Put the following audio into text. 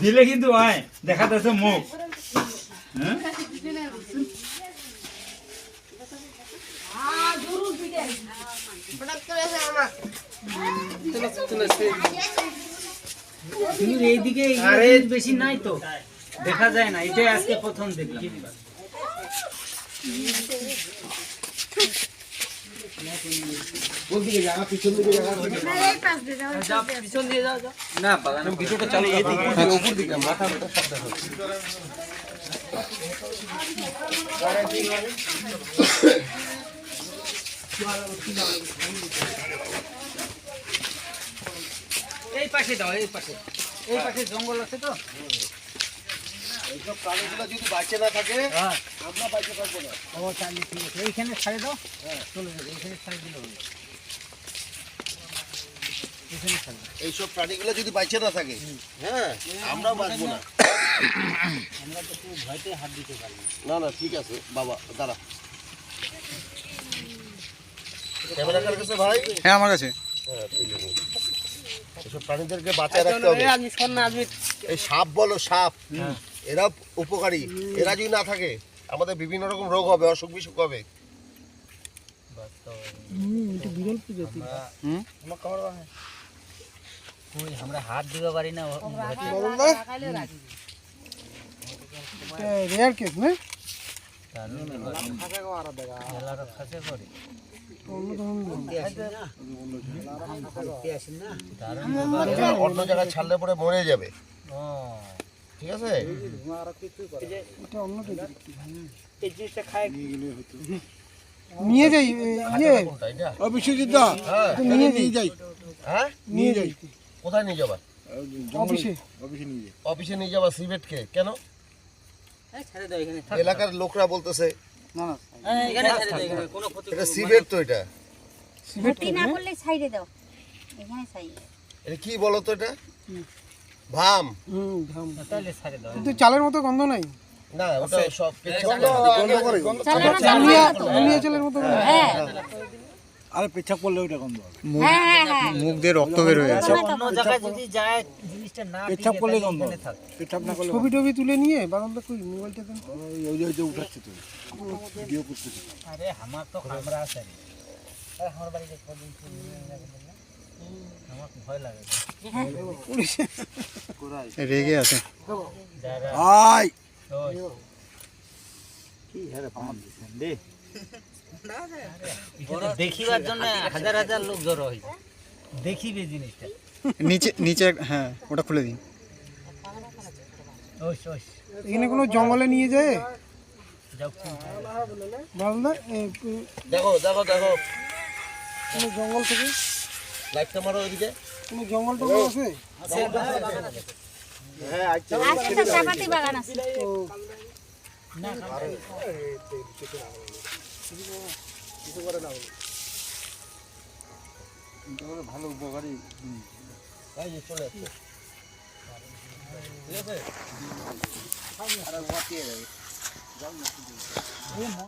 দিলে কিন্তু হয় দেখা যাচ্ছে মুখ। হ্যাঁ? এইদিকে বেশি নাই তো। দেখা যায় না এটাই আজকে প্রথম দেখলাম। এই পাশে দাও এই পাশে। এই পাশে জঙ্গল আছে তো? এইসব প্রাণীগুলো যদি বাঁচে না থাকে হ্যাঁ। আমরা বাঁচে থাকব না। ও চালিয়ে ঠিক আছে এইখানে ছাড়ে দাও। চলে যাবে এইখানে ছাড়ে দিলে হবে। এইখানে ছাড়ে দাও। এইসব প্রাণীগুলো যদি বাঁচে না থাকে হ্যাঁ আমরাও বাঁচবো না। আমরা তো খুব ভয়তে হাত দিতে পারি না। না না ঠিক আছে বাবা দাঁড়া। ভাই? হ্যাঁ আমার কাছে। হ্যাঁ, তুই নে। এসব প্রাণীদেরকে বাঁচায় রাখতে হবে। এই সাপ বলো সাপ। এরা উপকারী এরা যদি না থাকে আমাদের বিভিন্ন রকম রোগ হবে অসুখ বিসুখ হবে আমরা হাত দিতে পারি না রেয়ার কেস অন্য জায়গায় ছাড়লে পরে মরে যাবে ও ঠিক আছে? এই জিনিসটা খায় নিয়ে যাই ইয়ে অবিশ্বজিৎ হ্যাঁ। নিয়ে নিয়ে যাই। হ্যাঁ? নিয়ে যাই। কোথায় নিয়ে যাবা? অফিসে। অফিসে নিয়ে যাবা সিভেটকে কেন? ছেড়ে দাও এখানে থাক। এলাকার লোকরা বলতেছে হ্যাঁ, এখানে ছেড়ে দাও এখানে কোনো ক্ষতি এটা সিভেট তো এটা। ভর্তি না করলে সাইডে দাও। এখানে সাইডে এটা কি বলো তো এটা ভাম। কিন্তু চালের মতো গন্ধ নাই। না ওটা সব চালের মতো হ্যাঁ। আরে পেছাব করলে ওইটা গন্ধ হবে। হ্যাঁ হ্যাঁ মুখ দিয়ে রক্ত বের হয়ে আছে অন্য জায়গায় যদি যায় জিনিসটা না পেচ্ছাপ করলে গন্ধ এখানে না করলে ছবি টবি তুলে নিয়ে বাগানটা কই? মোবাইলটা দেন। ওই- ওই যে ওই যে উঠাচ্ছে ভিডিও আরে আমার তো কামরা আছে। আরে আমার বাড়িতে কদিন ছিল, রেগে আছে। দেখিবার জন্য হাজার হাজার লোক জড়ো হয়েছে। দেখিবে জিনিসটা। নিচে নিচে হ্যাঁ ওটা খুলে দিন। এখানে কোনো জঙ্গলে নিয়ে যায়? দেখো দেখো দেখো। কোনো জঙ্গল থেকে? লাইটটা মারো ওইদিকে কোনো জঙ্গল টঙ্গল আছে? আছে তো চাপাতি বাগান আছে। ভালো উপকারী এই যে চলে যাচ্ছে ঠিক আছে?